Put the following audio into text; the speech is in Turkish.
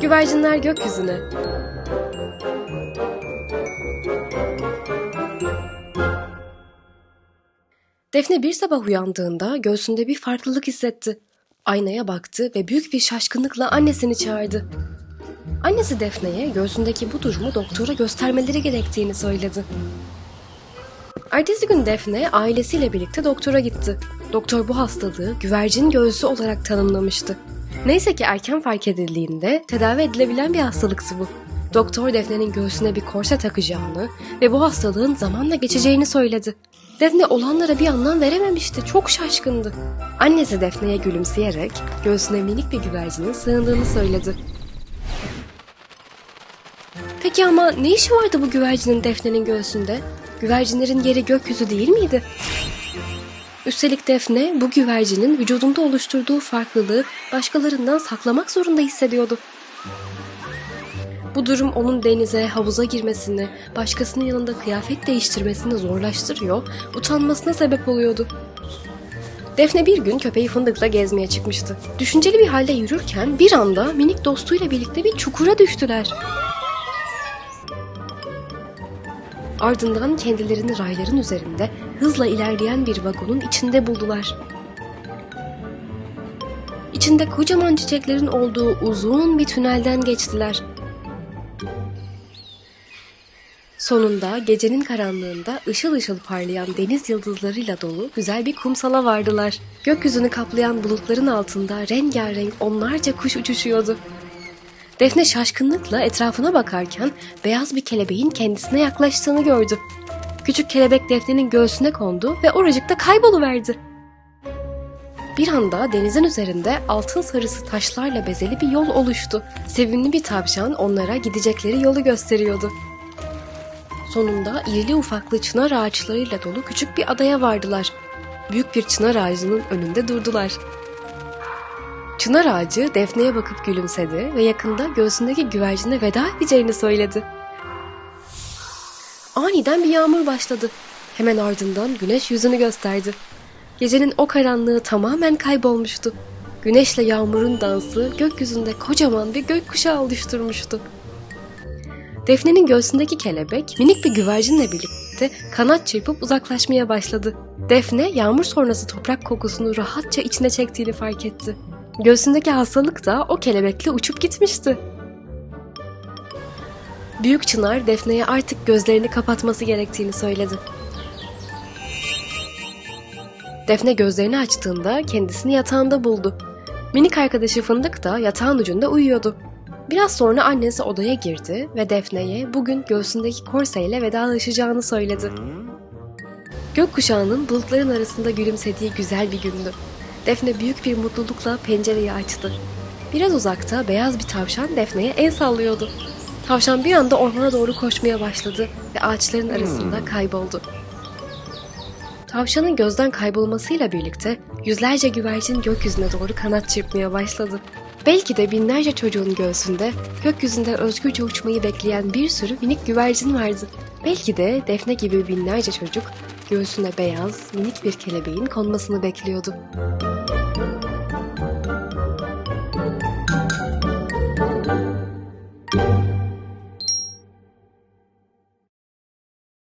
Güvercinler gökyüzüne. Defne bir sabah uyandığında göğsünde bir farklılık hissetti. Aynaya baktı ve büyük bir şaşkınlıkla annesini çağırdı. Annesi Defne'ye göğsündeki bu durumu doktora göstermeleri gerektiğini söyledi. Ertesi gün Defne ailesiyle birlikte doktora gitti. Doktor bu hastalığı güvercin göğsü olarak tanımlamıştı. Neyse ki erken fark edildiğinde tedavi edilebilen bir hastalıksı bu. Doktor Defne'nin göğsüne bir korse takacağını ve bu hastalığın zamanla geçeceğini söyledi. Defne olanlara bir anlam verememişti, çok şaşkındı. Annesi Defne'ye gülümseyerek göğsüne minik bir güvercinin sığındığını söyledi. Peki ama ne işi vardı bu güvercinin Defne'nin göğsünde? Güvercinlerin yeri gökyüzü değil miydi? Üstelik Defne bu güvercinin vücudunda oluşturduğu farklılığı başkalarından saklamak zorunda hissediyordu. Bu durum onun denize, havuza girmesini, başkasının yanında kıyafet değiştirmesini zorlaştırıyor, utanmasına sebep oluyordu. Defne bir gün köpeği Fındık'la gezmeye çıkmıştı. Düşünceli bir halde yürürken bir anda minik dostuyla birlikte bir çukura düştüler. Ardından kendilerini rayların üzerinde hızla ilerleyen bir vagonun içinde buldular. İçinde kocaman çiçeklerin olduğu uzun bir tünelden geçtiler. Sonunda gecenin karanlığında ışıl ışıl parlayan deniz yıldızlarıyla dolu güzel bir kumsala vardılar. Gökyüzünü kaplayan bulutların altında rengarenk onlarca kuş uçuşuyordu. Defne şaşkınlıkla etrafına bakarken beyaz bir kelebeğin kendisine yaklaştığını gördü. Küçük kelebek Defne'nin göğsüne kondu ve oracıkta kayboluverdi. Bir anda denizin üzerinde altın sarısı taşlarla bezeli bir yol oluştu. Sevimli bir tavşan onlara gidecekleri yolu gösteriyordu. Sonunda irili ufaklı çınar ağaçlarıyla dolu küçük bir adaya vardılar. Büyük bir çınar ağacının önünde durdular. Çınar ağacı Defne'ye bakıp gülümsedi ve yakında göğsündeki güvercine veda edeceğini söyledi. Aniden bir yağmur başladı. Hemen ardından güneş yüzünü gösterdi. Gecenin o karanlığı tamamen kaybolmuştu. Güneşle yağmurun dansı gökyüzünde kocaman bir gökkuşağı oluşturmuştu. Defne'nin göğsündeki kelebek minik bir güvercinle birlikte kanat çırpıp uzaklaşmaya başladı. Defne yağmur sonrası toprak kokusunu rahatça içine çektiğini fark etti. Göğsündeki hastalık da o kelebekle uçup gitmişti. Büyük Çınar Defne'ye artık gözlerini kapatması gerektiğini söyledi. Defne gözlerini açtığında kendisini yatağında buldu. Minik arkadaşı Fındık da yatağın ucunda uyuyordu. Biraz sonra annesi odaya girdi ve Defne'ye bugün göğsündeki korseyle vedalaşacağını söyledi. Gökkuşağının bulutların arasında gülümsediği güzel bir gündü. Defne büyük bir mutlulukla pencereyi açtı. Biraz uzakta beyaz bir tavşan Defne'ye el sallıyordu. Tavşan bir anda ormana doğru koşmaya başladı ve ağaçların arasında kayboldu. Tavşanın gözden kaybolmasıyla birlikte yüzlerce güvercin gökyüzüne doğru kanat çırpmaya başladı. Belki de binlerce çocuğun göğsünde gökyüzünde özgürce uçmayı bekleyen bir sürü minik güvercin vardı. Belki de Defne gibi binlerce çocuk göğsüne beyaz minik bir kelebeğin konmasını bekliyordu.